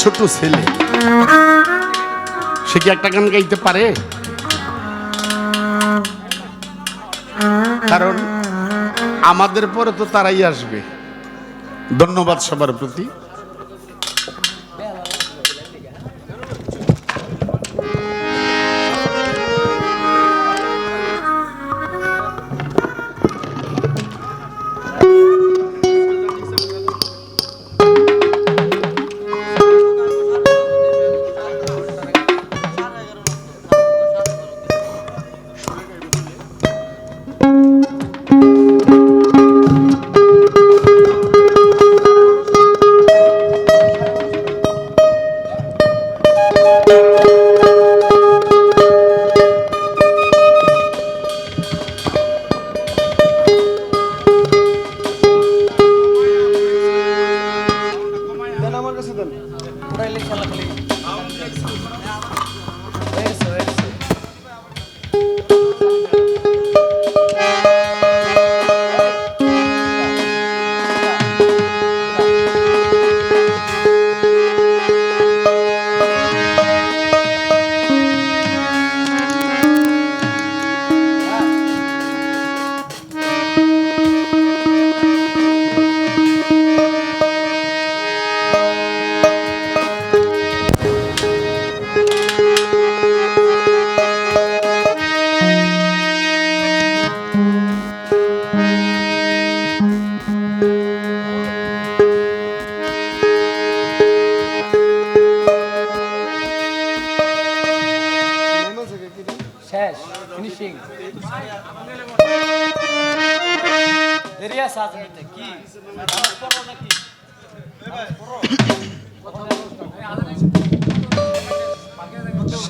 ছোট ছেলে। সে কি একটা গান গাইতে পারে? কারণ আমাদের পরে তো তারাই আসবে। ধন্যবাদ সবার প্রতি। হয়েছে,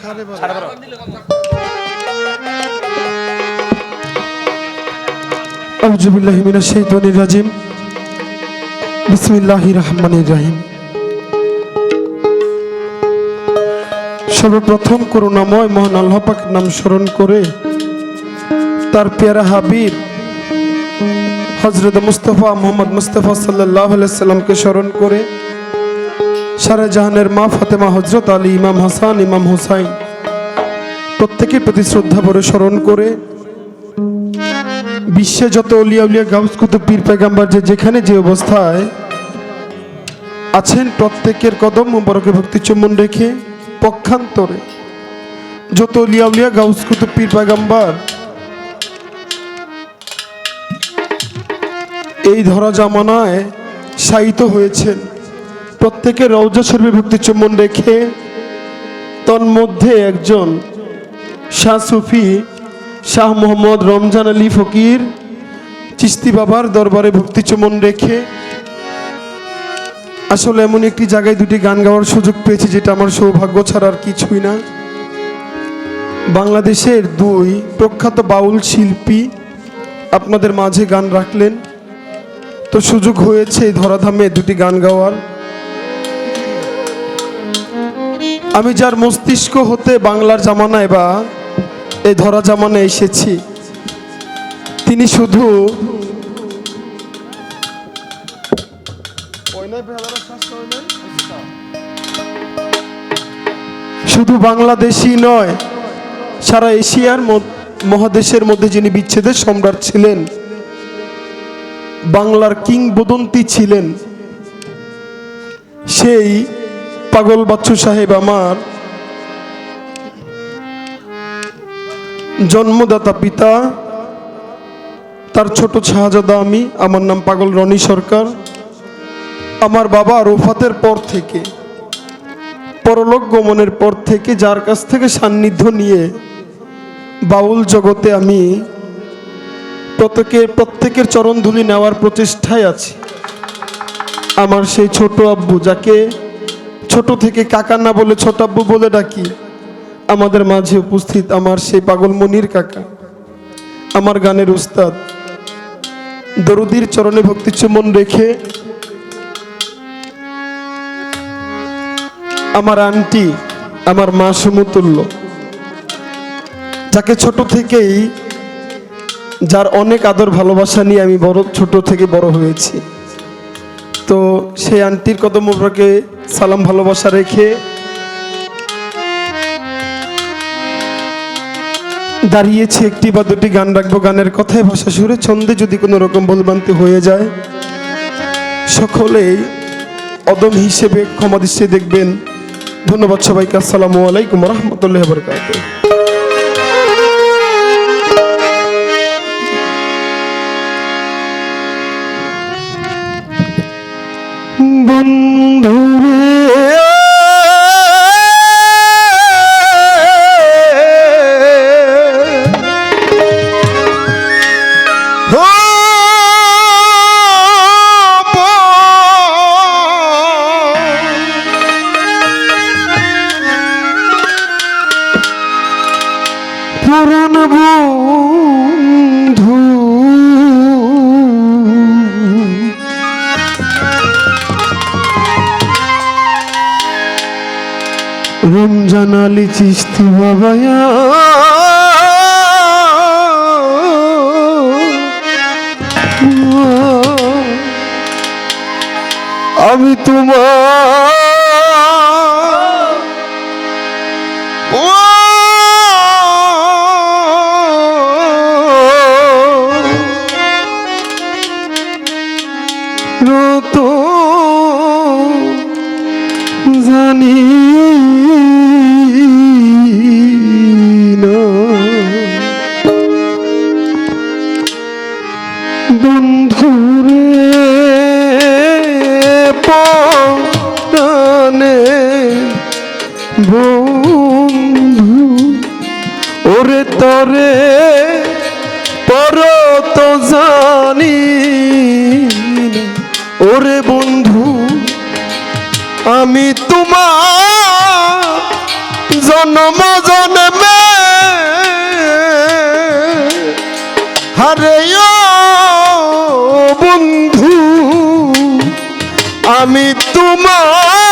সাড়ে বারো। সাড়ে বারো আউযুবিল্লাহি মিনাশ শাইতানির রাজিম। বিসমিল্লাহির রহমানির রহিম। সর্বপ্রথম করুণাময় মহান আল্লাহ নাম স্মরণ করে তার পেয়ারা হাবিব হজরত মুস্তফা মোহাম্মদ মুস্তফা সাল্লাহ সাল্লামকে স্মরণ করে সারা জাহানের মা ফাতেমা হজরত আলী ইমাম হাসান ইমাম হুসাইন প্রত্যেকের প্রতি শ্রদ্ধা ভরে স্মরণ করে বিশ্বে যত অলিয়া উলিয়া গাউস কুতুব পীর পেগাম্বার যে যেখানে যে অবস্থায় আছেন, প্রত্যেকের কদম মুবারকে ভক্তি চুম্বন রেখে পক্ষান্তরে যত অলিয়া উলিয়া গাউস কুতুব পীর পেগাম্বার এই ধরা জামানায় শায়িত হয়েছেন, প্রত্যেকের রৌজা শরীফে ভক্তি চুম্বন রেখে, তন্মধ্যে একজন শাহ সুফি, শাহ মোহাম্মদ রমজান আলী ফকির চিস্তি বাবার দরবারে ভক্তি চমন রেখে আসলে এমন একটি জায়গায় দুটি গান গাওয়ার সুযোগ পেয়েছি যেটা আমার সৌভাগ্য ছাড়া আর কিছুই না। বাংলাদেশের দুই প্রখ্যাত বাউল শিল্পী আপনাদের মাঝে গান রাখলেন। তো সুযোগ হয়েছে ধরাধামে দুটি গান গাওয়ার। আমি যার মস্তিষ্ক হতে বাংলার জামানায় বা এই ধরা জামানে এসেছি। তিনি শুধু শুধু বাংলাদেশি নয়, সারা এশিয়ার মহাদেশের মধ্যে যিনি বিচ্ছেদের সম্রাট ছিলেন, বাংলার কিংবদন্তি ছিলেন, সেই পাগল বাচ্চু সাহেব আমার জন্মদাতা পিতা, তার ছোট শাহজাদা আমি, আমার নাম পাগল রনি সরকার। আমার বাবা রোফাতের পর থেকে, পরলোক গমনের পর থেকে যার কাছ থেকে সান্নিধ্য নিয়ে বাউল জগতে আমি প্রত্যেকের প্রত্যেকের চরণধুলি নেওয়ার প্রচেষ্টায় আছি। আমার সেই ছোট আব্বু, যাকে ছোট থেকে কাকা না বলে ছোট আব্বু বলে ডাকি আমাদের মাঝে উপস্থিত আমার সেই পাগল মনির কাকা, আমার গানের উস্তাদ। দরুদির চরণে ভক্তি চুমন রেখে আমার আন্টি, আমার মা সমতুল্য, যাকে ছোট থেকেই, যার অনেক আদর ভালোবাসা নিয়ে আমি বড়, ছোট থেকে বড় হয়েছি। তো সেই আন্টির কদমকে সালাম ভালোবাসা রেখে দাঁড়িয়েছি একটি বা দুটি গান রাখব, গানের কথায় ভাষা সুরে ছন্দে যদি কোনো রকম ভুলভ্রান্তি হয়ে যায়, সকলেই অদম হিসেবে ক্ষমা দিচ্ছে দেখবেন। ধন্যবাদ সবাইকে, আসসালামু আলাইকুম রহমতুল্লাহ বরকাত বন্ধুরে বাবায়া আমি তোমার বন্ধুরে পনে বন্ধু ওরে তরে পর জানি ওরে বন্ধু আমি তোমার জন্ম জন্মে হরে বন্ধু আমি তোমার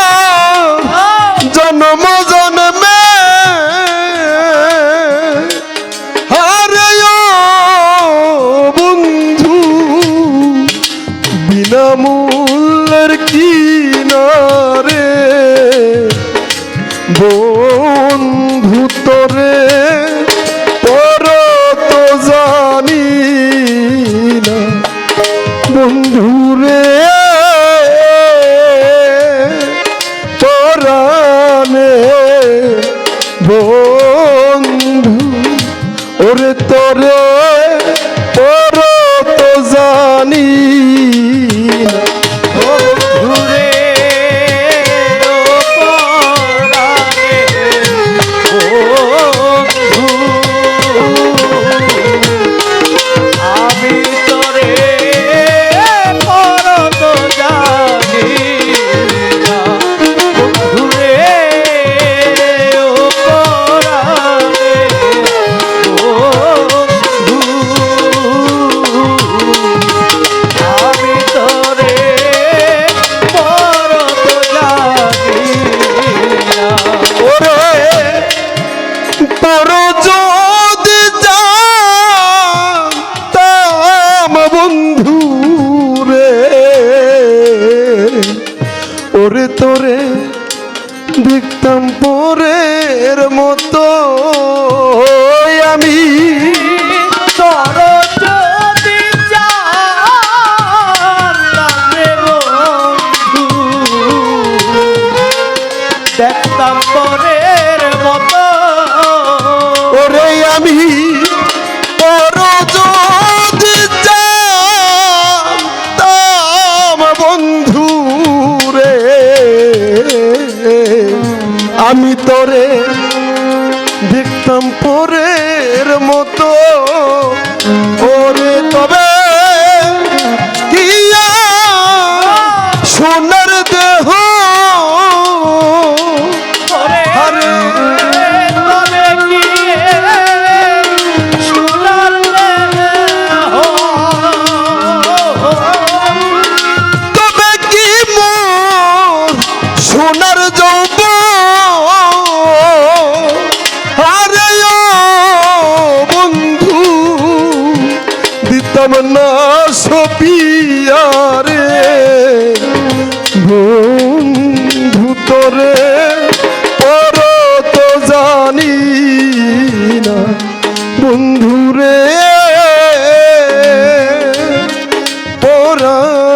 আমি তোরে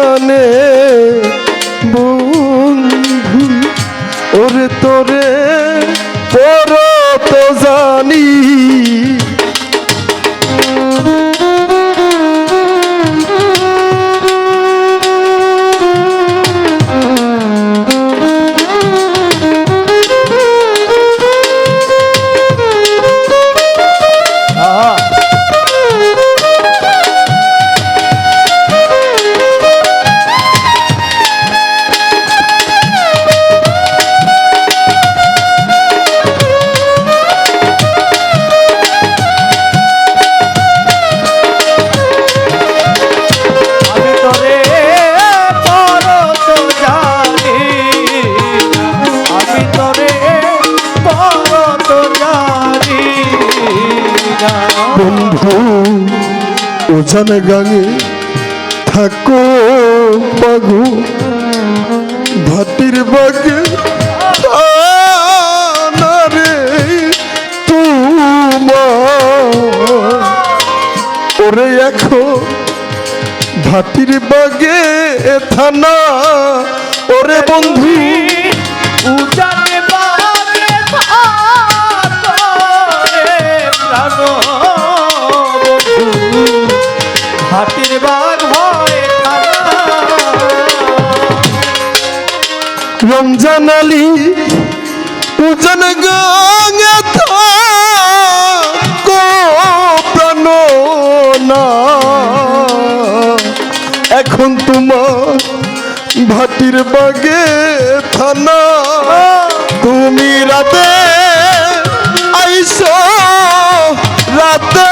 জানে বন্ধু ওরে তোরে পর তো জানি। ঝন গাঙে থাকো বাগু। ভাতির বাগে রে ওরে এখন ভাতির বাগে থানা। ওরে বন্ধু রমজান আলী উজন গঙ্গত না। এখন তোমার ভাটির বাগে থানা। তুমি রাতে আইস রাতে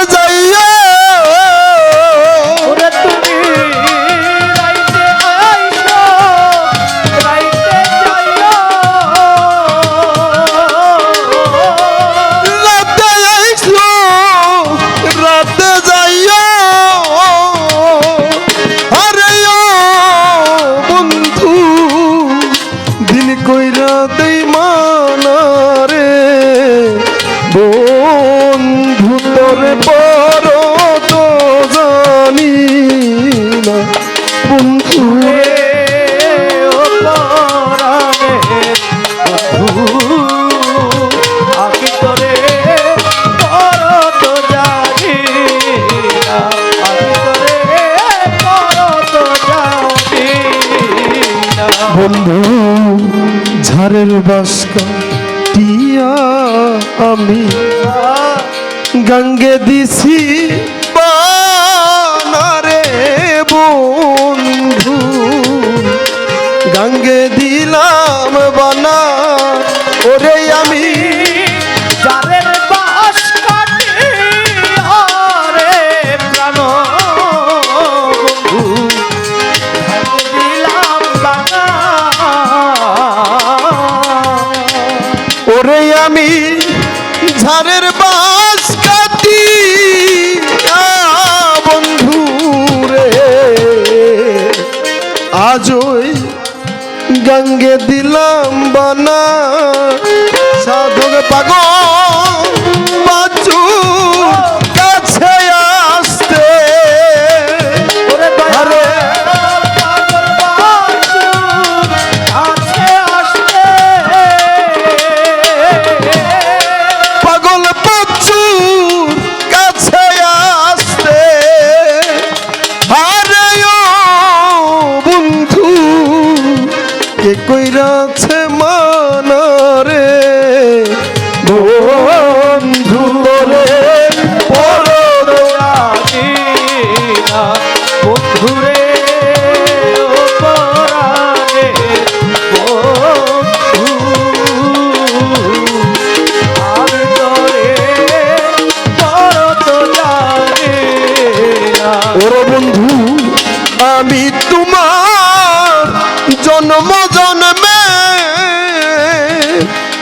সঙ্গে দিলাম বানা।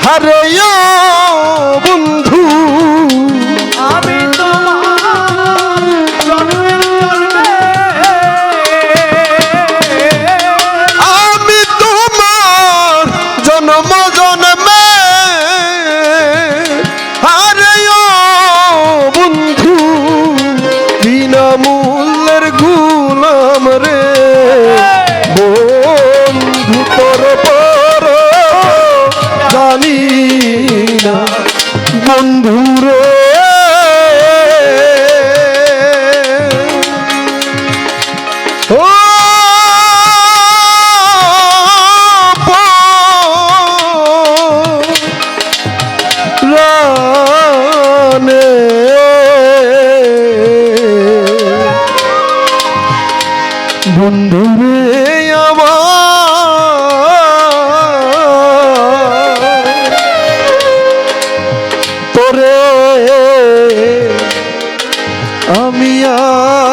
হারে বন্ধুর আমি আর